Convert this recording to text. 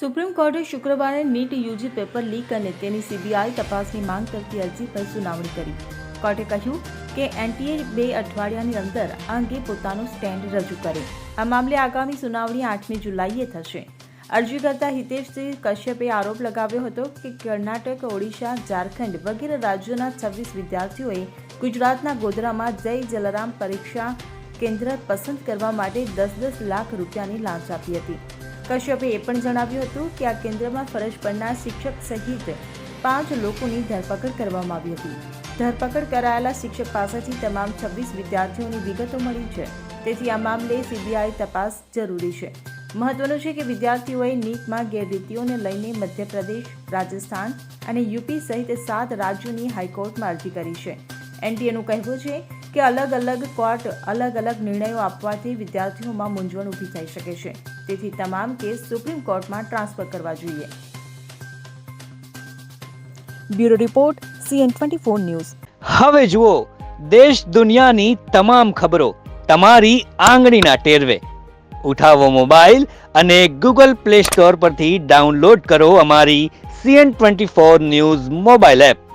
Supreme કોર્ટે શુક્રવારે NEET UG paper leak અને તેની સીબીઆઈ તપાસની માંગ કરતી અરજી પર સુનાવણી કરી. કોર્ટે કહ્યું કે એનટીએ બે અઠવાડિયાની અંદર આ અંગે પોતાનું સ્ટેન્ડ રજૂ કરે. આ મામલે આગામી સુનાવણી આઠમી જુલાઈએ થશે. અરજી કરતા હિતેશસિંહ કશ્યપે આરોપ લગાવ્યો હતો કે કર્ણાટક, ઓડિશા, ઝારખંડ વગેરે રાજ્યોના છવ્વીસ વિદ્યાર્થીઓએ ગુજરાતના ગોધરામાં જય જલારામ પરીક્ષા કેન્દ્ર પસંદ કરવા માટે દસ દસ લાખ રૂપિયાની લાંચ આપી હતી. કશ્યપે એ પણ જણાવ્યું હતું કે આ કેન્દ્રમાં ફરજ પરના શિક્ષક સહિત પાંચ લોકોની ધરપકડ કરવામાં આવી હતી. ધરપકડ કરાયેલા શિક્ષક પાસેથી તમામ છવ્વીસ વિદ્યાર્થીઓની વિગતો મળી છે. તેથી આ મામલે સીબીઆઈ તપાસ જરૂરી છે. મહત્વનું છે કે વિદ્યાર્થીઓએ નીટમાં ગેરરીતિઓને લઈને મધ્યપ્રદેશ, રાજસ્થાન અને યુપી સહિત સાત રાજ્યોની હાઈકોર્ટમાં અરજી કરી છે. એનટીએનું કહેવું છે કે અલગ અલગ કોર્ટ અલગ અલગ નિર્ણયો આપવાથી વિદ્યાર્થીઓમાં મૂંઝવણ ઊભી થઈ શકે છે. તેથી તમામ કેસ સુપ્રીમ કોર્ટમાં ટ્રાન્સફર કરવા જોઈએ. Bureau report, CN twenty four news. હવે જુઓ, દેશ દુનિયાની તમામ ખબરો તમારી આંગળીના ટેરવે. ઉઠાવો મોબાઈલ અને ગૂગલ પ્લે સ્ટોર પરથી ડાઉનલોડ કરો અમારી CN twenty four news mobile app.